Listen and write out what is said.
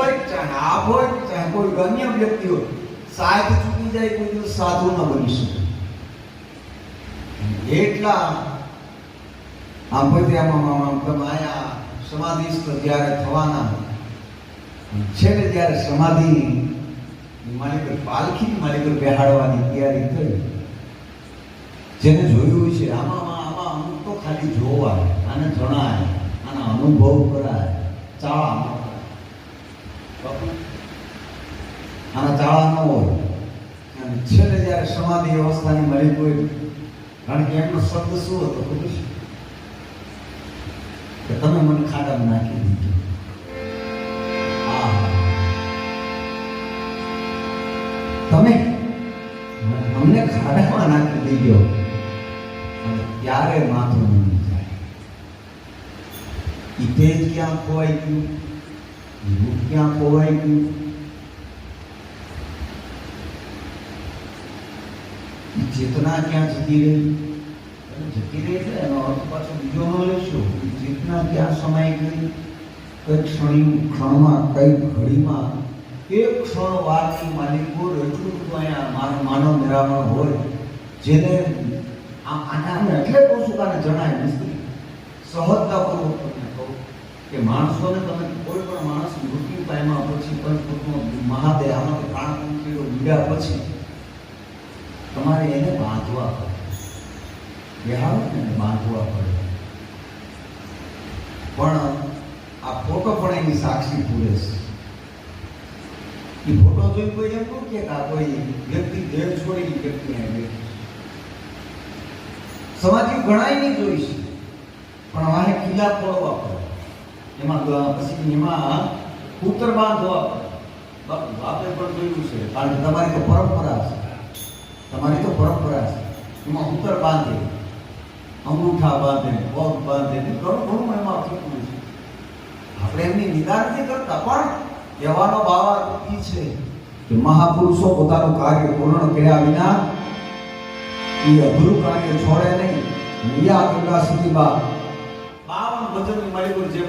હોય ચાહે આપ હોય, ચાહે કોઈ અન્ય વ્યક્તિ હોય, સાહેબ ચૂકી જાય કોઈ દિવસ સાધુ ન બની શકે. એટલા આમ પોતે આમ સમાધિસ્થ જ્યારે થવાના. છેલ્લે જ્યારે સમાધિ માલિક પાલખી માલિક બેહાડવાની તૈયારી થઈ. જેને જોયું છે, આમાં આમાં અમુક તો ખાલી જોવાય, આને જણાય, આના અનુભવ કરાય ચાળા આના ચાળા ન હોય. અને છેલ્લે જ્યારે સમાધિ અવસ્થાની મળી હોય કારણ કે એમનો શબ્દ શું હતો ખબર છે? કે તમે મને ખાડામાં નાખી દીધું. તમે અમને ખાડામાં નાખી દીધો. અને ત્યારે માથું નહીં જાય? ઈ તેજ ક્યાં ખોવાઈ ગયું? ક્યાં ખોવાઈ ગયું. ચેતના ક્યાં જતી રહી. જતી રહી એટલે એનો અર્થ પાછો બીજો ન લેશો ચેતના ક્યાં સમાઈ ગઈ. કઈ ક્ષણી ક્ષણમાં કઈ ઘડીમાં, એક ક્ષણ વારની માલિકો રજૂ અહીંયા માનવ નિરામણ હોય, જેને આને એટલે કહું છું કાને જણાય મિસ્ત્રી સહજતાપૂર્વક તમને કહું. કે માણસોને તમે કોઈ પણ માણસ મૃત્યુ પામ્યા પછી પંચભૂતનો મહાદેહ આમાંથી પ્રાણ મીડ્યા પછી તમારે એને બાંધવા પડે. બેહાડો ને એને બાંધવા પડે. પણ આ ફોટો પણ એની સાક્ષી પૂરે છે. એ ફોટો જોઈ કોઈ એમ કહું કે આ કોઈ વ્યક્તિ દેહ છોડી વ્યક્તિ અહીં સમાજ ઘણાય નહીં જોઈશ પણ અમારે કિલ્લા ફોડવા પડે. એમાં પછી એમાં બાપે પણ જોયું છે. કારણ કે તમારી તો પરંપરા છે. તમારી તો પરંપરા છે. એમાં ઉત્તર બાંધે, અંગૂઠા બાંધે, પગ બાંધે ઘણું ઘણું એમાં થતું છે. આપણે એમની નિદાન નથી કરતા, પણ કહેવાનો ભાવ એ છે કે મહાપુરુષો પોતાનું કાર્ય પૂર્ણ કર્યા વિના એ અધૂરું કાર્ય છોડે નહીં. મિયા ગંગા સુધીમાં બાવન ભજનની મળી જેમ